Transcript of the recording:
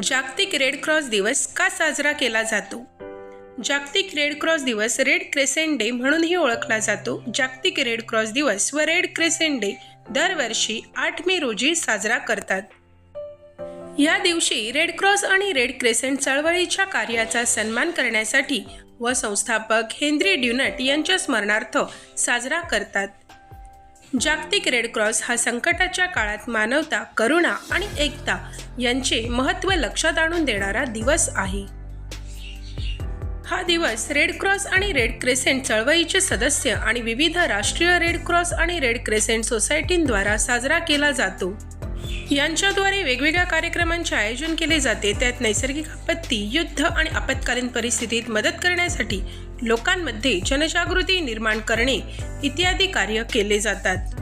जागतिक red cross दिवस का साजरा केला जातो? जागतिक रेड क्रॉस दिवस रेड क्रेसेंट डे म्हणूनही ओळखला जातो. जागतिक रेड क्रॉस दिवस व रेड क्रेसेंट डे दरवर्षी आठ मे रोजी साजरा करतात. या दिवशी रेड क्रॉस आणि रेड क्रेसेंट चळवळीच्या कार्याचा सन्मान करण्यासाठी व संस्थापक हेनरी ड्युनट यांच्या स्मरणार्थ साजरा करतात. जागतिक रेड क्रॉस हा संकटाच्या काळात मानवता करुणा आणि एकता यांचे महत्त्व लक्षात आणून देणारा दिवस आहे. हा दिवस रेड क्रॉस आणि रेड क्रेसेंट चळवळीचे सदस्य आणि विविध राष्ट्रीय रेड क्रॉस आणि रेड क्रेसेंट सोसायटींद्वारा साजरा केला जातो. यांच्याद्वारे वेगवेगळ्या कार्यक्रमांचे आयोजन केले जाते. त्यात नैसर्गिक आपत्ती युद्ध आणि आपत्कालीन परिस्थितीत मदत करण्यासाठी लोकांमध्ये जनजागृती निर्माण करणे इत्यादी कार्य केले जातात.